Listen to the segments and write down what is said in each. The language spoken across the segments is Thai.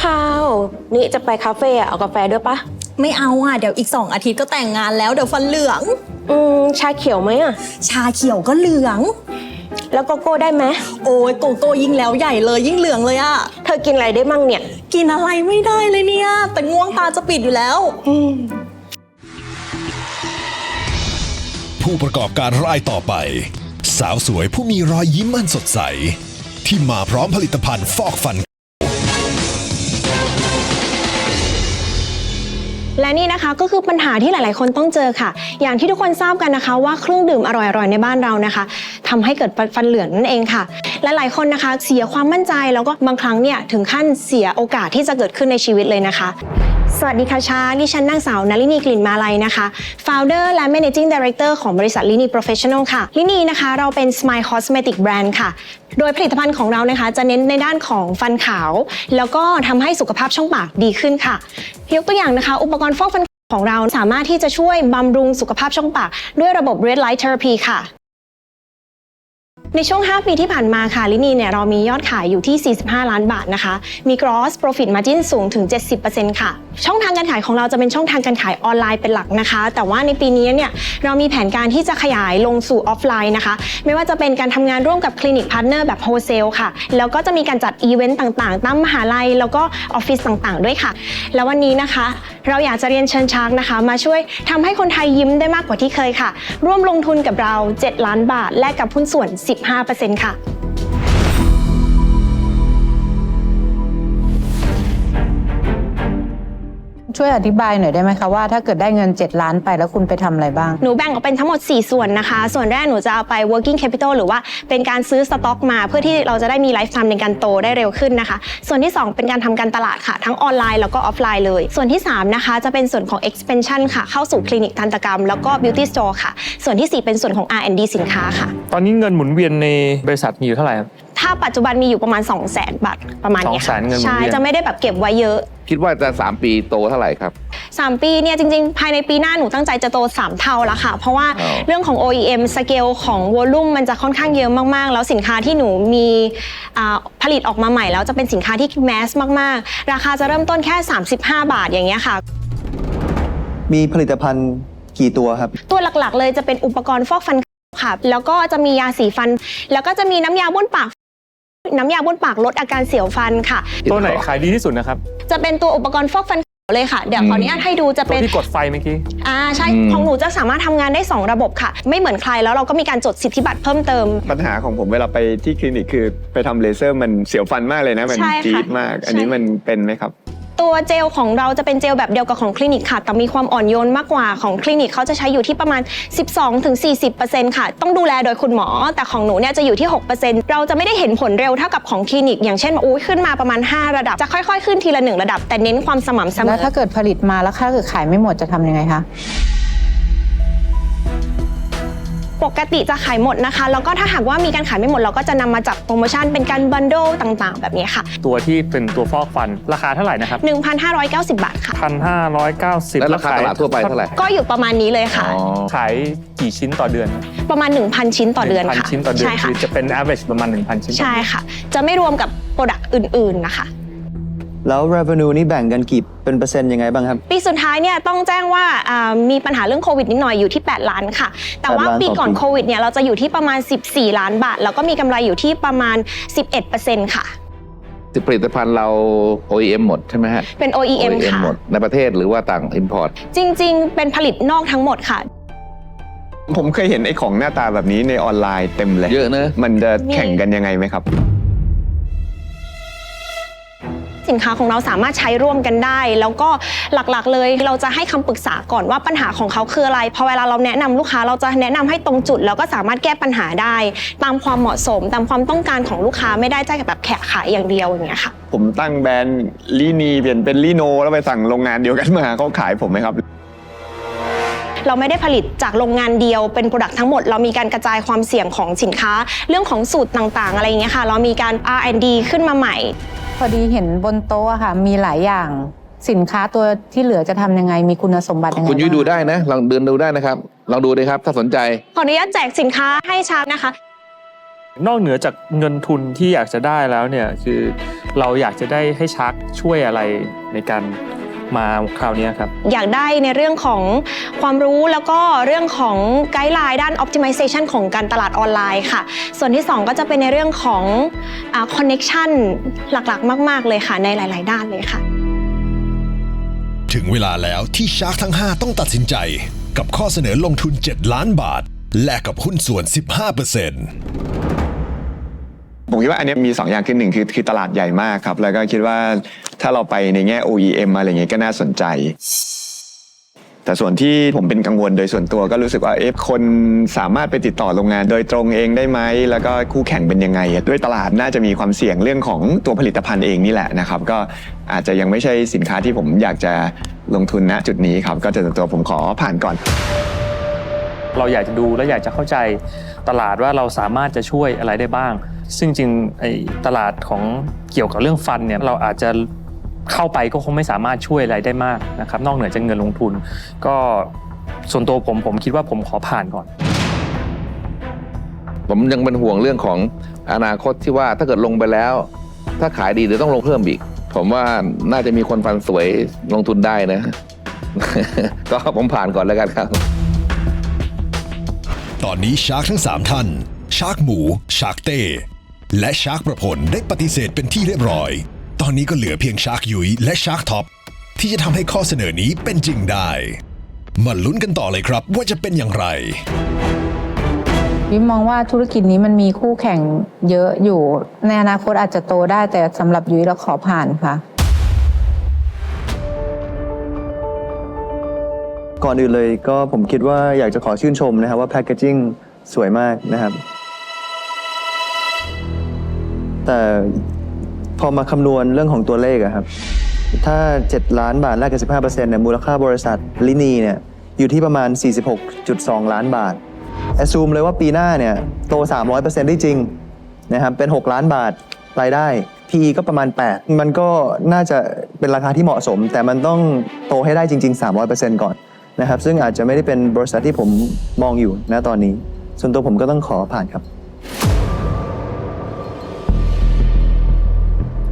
พาว นี่จะไปคาเฟ่อะเอากาแฟด้วยปะ ไม่เอาอะ เดี๋ยวอีก2อาทิตย์ก็แต่งงานแล้วเดี๋ยวฟันเหลือง อืม ชาเขียวไหมอะ ชาเขียวก็เหลือง แล้วโกโก้ได้ไหม โอ้ยโกโก้ยิ่งแล้วใหญ่เลยยิ่งเหลืองเลยอะ เธอกินอะไรได้มั่งเนี่ย กินอะไรไม่ได้เลยเนี่ย แต่ง่วงตาจะปิดอยู่แล้ว ผู้ประกอบการรายต่อไป สาวสวยผู้มีรอยยิ้มอันสดใส ที่มาพร้อมผลิตภัณฑ์ฟอกฟัน และนี่นะคะก็คือปัญหาที่หลาย ๆ คนต้องเจอค่ะ อย่างที่ทุกคนทราบกันนะคะ ว่าเครื่องดื่มอร่อย ๆ ในบ้านเรานะคะทำให้เกิดฟันเหลืองนั่นเองค่ะ และหลายคนนะคะ เสียความมั่นใจแล้วก็บางครั้งเนี่ยถึงขั้นเสียโอกาสที่จะเกิดขึ้นในชีวิตเลยนะคะ สวัสดีค่ะชาดิฉันนางสาวนลินีกลิ่นมาลัยนะคะ Founder และ Managing Director ของบริษัทลินี Professional ค่ะลินีนะคะ เราเป็น Smile Cosmetic Brand ค่ะ โดยผลิตภัณฑ์ของเรานะคะ จะเน้นในด้านของฟันขาว แล้วก็ทำให้สุขภาพช่องปากดีขึ้นค่ะยกตัวอย่างนะคะ อุปกรณ์ฟอกฟันของเราสามารถที่จะช่วยบำรุงสุขภาพช่องปากด้วยระบบ Red Light Therapy ค่ะ ในช่วง 5 ปีที่ผ่านมาค่ะลินีเนี่ยเรามียอดขายอยู่ที่ 45 ล้านบาทนะคะ มี gross profit margin สูงถึง 70%ค่ะ ช่องทางการขายของเราจะเป็นช่องทางการขายออนไลน์เป็นหลักนะคะ แต่ว่าในปีนี้เนี่ยเรามีแผนการที่จะขยายลงสู่ออฟไลน์นะคะ ไม่ว่าจะเป็นการทำงานร่วมกับคลินิกพาร์ทเนอร์แบบโฮเซลค่ะ แล้วก็จะมีการจัดอีเวนต์ต่างๆตามมหาลัย แล้วก็ออฟฟิศต่างๆ ด้วยค่ะ แล้ววันนี้นะคะ เราอยากจะเรียนเชิญชางนะคะ มาช่วยทำให้คนไทยยิ้มได้มากกว่าที่เคยค่ะ ร่วมลงทุนกับเรา 7 ล้านบาทแลกกับหุ้นส่วน 10 15%ค่ะ ช่วยอธิบายหน่อยได้ไหมคะว่าถ้าเกิดได้เงิน 7 ล้านไปแล้วคุณไปทำอะไรบ้าง หนูแบ่งออกเป็นทั้งหมด 4 ส่วนนะคะ ส่วนแรกหนูจะเอาไป working capital หรือว่าเป็นการซื้อสต็อกมา เพื่อที่เราจะได้มีไลฟ์ไทม์ในการโตได้เร็วขึ้นนะคะ ส่วนที่ 2 เป็นการทำการตลาดค่ะ ทั้งออนไลน์แล้วก็ออฟไลน์เลย ส่วนที่ 3 นะคะ จะเป็นส่วนของ expansion ค่ะ เข้าสู่คลินิกทันตกรรม แล้วก็ beauty store ค่ะ ส่วนทีสี่4 เป็นส่วนของ R&D สินค้าค่ะ ตอนนี้เงินหมุนเวียนในบริษัทมีอยู่เท่าไหร่ครับ ถ้าปัจจุบันมีอยู่ประมาณ 2 0 0 0 0 0บาทประมาณเนี้ยค่ะ200,000เงินหมุนใช่เวียนจะไม่ได้แบบเก็บไว้เยอะ คิดว่าจะ3ปีโตเท่าไหร่ครับ 3 ปีเนี่ยจริงๆ ภายในปีหน้าหนูตั้งใจจะโต 3 เท่าแล้วค่ะ เพราะว่าอ้าวเรื่องของ OEM สเกลของวอลลุ่มมันจะค่อนข้างเยอะมากๆ แล้วสินค้าที่หนูมีอ่าผลิตออกมาใหม่แล้วจะเป็นสินค้าที่แมสมากๆ ราคาจะเริ่มต้นแค่ 35 บาทอย่างเงี้ยค่ะ มีผลิตภัณฑ์กี่ตัวครับ ตัวหลักๆ เลยจะเป็นอุปกรณ์ฟอกฟันค่ะ แล้วก็จะมียาสีฟัน แล้วก็จะมีน้ำยาบ้วนปาก น้ำยาบ้วนปากลดอาการเสียวฟันค่ะ ตัวไหนขายดีที่สุดนะครับ จะเป็นตัวอุปกรณ์ฟอกฟันเลยค่ะ เดี๋ยวขออนุญาตให้ดูจะตัวเป็น ที่กดไฟเมื่อกี้ อ่าใช่ อืม ของหนูจะสามารถทำงานได้ 2 ระบบค่ะ ไม่เหมือนใครแล้วเราก็มีการจดสิทธิบัตรเพิ่มเติม ปัญหาของผมเวลาไปที่คลินิกคือไปทำเลเซอร์มันเสียวฟันมากเลยนะ มันใช่ค่ะจี๊ดมาก อันนี้ใช่ มันเป็นไหมครับ ตัวเจลของเราจะเป็นเจลแบบเดียวกับของคลินิกค่ะ แต่มีความอ่อนโยนมากกว่าของคลินิกเขาจะใช้อยู่ที่ประมาณ 12-40%ค่ะ ต้องดูแลโดยคุณหมอ แต่ของหนูเนี่ยจะอยู่ที่ 6%เราจะไม่ได้เห็นผลเร็วเท่ากับของคลินิก อย่างเช่นอู้ขึ้นมาประมาณ 5 ระดับ จะค่อยๆ ขึ้นทีละหนึ่งระดับ แต่เน้นความสม่ำเสมอ แล้วถ้าเกิดผลิตมาแล้วถ้าเกิดขายไม่หมดจะทำยังไงคะ ปกติจะขายหมดนะคะ แล้วก็ถ้าหากว่ามีการขายไม่หมดเราก็จะนำมาจัดโปรโมชั่นเป็นการบันโดต่างๆ แบบนี้ค่ะ ตัวที่เป็นตัวฟอกฟันราคาเท่าไหร่นะครับ1,590 บาทค่ะ พันห้าร้อยเก้าสิบแล้วราคาตลาดทั่วไปเท่าไหร่ก็อยู่ประมาณนี้เลยค่ะ อ๋อขายกี่ชิ้นต่อเดือนประมาณ 1,000 ชิ้นต่อเดือนพันค่ะชิ้นต่อเดือนใช่ค่ะ คือจะเป็น average ประมาณ 1,000 ชิ้นต่อใช่เดือนค่ะ จะไม่รวมกับโปรดักต์อื่นๆนะคะ แล้ว revenue นี่แบ่งกันกี่เป็นเปอร์เซ็นต์ยังไงบ้างครับ ปีสุดท้ายเนี่ยต้องแจ้งว่าอ่ามีปัญหาเรื่องโควิดนิดหน่อยอยู่ที่ 8 ล้านค่ะ แต่ว่า8ล้านปีก่อนต่อปี โควิดเนี่ยเราจะอยู่ที่ประมาณ 14 ล้านบาท แล้วก็มีกำไรอยู่ที่ประมาณ 11%ค่ะ ผลิตภัณฑ์เรา OEM หมดใช่ไหมฮะ เป็น OEM ค่ะ หมดในประเทศหรือว่าต่าง import จริง ๆ เป็นผลิตนอกทั้งหมดค่ะ ผมเคยเห็นไอ้ของหน้าตาแบบนี้ในออนไลน์เต็มเลย เยอะนะ มันจะแข่งกันยังไงไหมครับ สินค้าของเราสามารถใช้ร่วมกันได้ แล้วก็หลักๆ เลยเราจะให้คำปรึกษาก่อนว่าปัญหาของเขาคืออะไรพอเวลาเราแนะนำลูกค้าเราจะแนะนำให้ตรงจุด แล้วก็สามารถแก้ปัญหาได้ ตามความเหมาะสม ตามความต้องการของลูกค้าไม่ได้จะแบบแขกขายอย่างเดียวอย่างเงี้ยค่ะผมตั้งแบรนด์ลีนีเปลี่ยนเป็นลีโน แล้วไปสั่งโรงงานเดียวกันมาเขาขายผมไหมครับเราไม่ได้ผลิตจากโรงงานเดียวเป็นโปรดักต์ทั้งหมด เรามีการกระจายความเสี่ยงของสินค้า เรื่องของสูตรต่างๆ อะไรอย่างเงี้ยค่ะ เรามีการ R&D ขึ้นมาใหม่ พอดีเห็นบนโต๊ะอะค่ะ มีหลายอย่างสินค้าตัวที่เหลือจะทำยังไง มีคุณสมบัติยังไงคุณยุ้ยบ้าง ดูได้นะลองเดินดูได้นะครับลองดูเลยครับ ถ้าสนใจ ขออนุญาตแจกสินค้าให้ชานะคะ นอกเหนือจากเงินทุนที่อยากจะได้แล้วเนี่ยคือเราอยากจะได้ให้ชักช่วยอะไรในการ มาคราวเนี้ยครับ อยากได้ในเรื่องของความรู้แล้วก็เรื่องของไกด์ไลน์ด้าน optimization ของการตลาดออนไลน์ค่ะ ส่วนที่ 2 ก็จะเป็นในเรื่องของอ่า connection หลักๆ มาก ๆ เลยค่ะในหลาย ๆ ด้านเลยค่ะ ถึงเวลาแล้วที่ชาร์กทั้ง 5 ต้องตัดสินใจ กับข้อเสนอลงทุน 7 ล้านบาท แลกกับหุ้นส่วน 15% ผมคิดว่าอันนี้มี 2 อย่างคือหนึ่งคือคือตลาดใหญ่มากครับ แล้วก็คิดว่าถ้าเราไปในแง่ OEM อะไรเงี้ยก็น่าสนใจ แต่ส่วนที่ผมเป็นกังวลโดยส่วนตัวก็รู้สึกว่าเอ๊ะคนสามารถไปติดต่อโรงงานโดยตรงเองได้ไหมแล้วก็คู่แข่งเป็นยังไง ด้วยตลาดน่าจะมีความเสี่ยงเรื่องของตัวผลิตภัณฑ์เองนี่แหละนะครับ ก็อาจจะยังไม่ใช่สินค้าที่ผมอยากจะลงทุนณจุดนี้ครับ ก็จะตัวผมขอผ่านก่อน เราอยากจะดูและอยากจะเข้าใจตลาดว่าเราสามารถจะช่วยอะไรได้บ้าง ซึ่งจริงไอ้ตลาดของเกี่ยวกับเรื่องฟันเนี่ยเราอาจจะเข้าไปก็คงไม่สามารถช่วยอะไรได้มากนะครับนอกเหนือจากเงินลงทุน ก็ส่วนตัวผมผมคิดว่าผมขอผ่านก่อน ผมยังเป็นห่วงเรื่องของอนาคตที่ว่าถ้าเกิดลงไปแล้ว ถ้าขายดีเดี๋ยวต้องลงเพิ่มอีก ผมว่าน่าจะมีคนฟันสวยลงทุนได้นะ ก็ผมผ่านก่อนแล้วกันครับ ตอนนี้ชาร์กทั้ง 3 ท่าน ชาร์กหมู ชาร์กเต้ และชาร์กประพลได้ปฏิเสธเป็นที่เรียบร้อย ตอนนี้ก็เหลือเพียงชาร์กยุยและชาร์กท็อปที่จะทำให้ข้อเสนอนี้เป็นจริงได้ มาลุ้นกันต่อเลยครับว่าจะเป็นอย่างไร วิมมองว่าธุรกิจนี้มันมีคู่แข่งเยอะอยู่ ในอนาคตอาจจะโตได้แต่สำหรับยุ้ยเราขอผ่านค่ะ ก่อนอื่นเลยก็ผมคิดว่าอยากจะขอชื่นชมนะครับว่าแพ c เกจิ้งสวยมากนะครับ แต่พอมาคำนวณเรื่องของตัวเลขอะครับ ถ้า 7 ล้านบาทแลกกับ 15%เนี่ยมูลค่าบริษัทลินีเนี่ยอยู่ที่ประมาณ 46.2 ล้านบาทแอสซูมเลยว่าปีหน้าเนี่ยโต 300%ได้จริงนะครับเป็น 6 ล้านบาทรายได้ PE ก็ประมาณ 8 มันก็น่าจะเป็นราคาที่เหมาะสม แต่มันต้องโตให้ได้จริง ๆ 300%ก่อน นะครับ ซึ่งอาจจะไม่ได้เป็นบริษัทที่ผมมองอยู่ณตอนนี้ ส่วนตัวผมก็ต้องขอผ่านครับ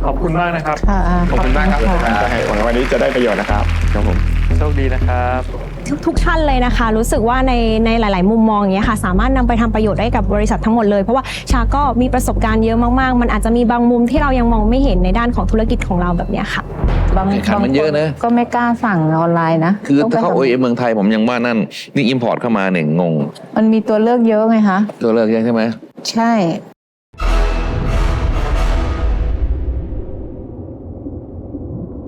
ขอบคุณมากนะครับ ค่ะ ขอบคุณมากครับ ขอบคุณค่ะหวังว่าวันนี้จะได้ประโยชน์นะครับครับผม โชคดีนะครับ ทุกทุกท่านเลยนะคะ รู้สึกว่าในในหลาย ๆ มุมมองอย่างเงี้ยค่ะ สามารถนำไปทำประโยชน์ได้กับบริษัททั้งหมดเลย เพราะว่าชาก็มีประสบการณ์เยอะมาก ๆ มันอาจจะมีบางมุมที่เรายังมองไม่เห็นในด้านของธุรกิจของเราแบบเนี้ยค่ะ บางแข่งขันมันเยอะนะ ก็ไม่กล้าสั่งออนไลน์นะคือต้งไปถ้าเข้าทำ OEM เมืองไทยผมยังว่านั่น นี่อิมพอร์ตเข้ามาเนี่ยงงมันมีตัวเลือกเยอะไงคะ ตัวเลือกเยอะใช่ไหม ใช่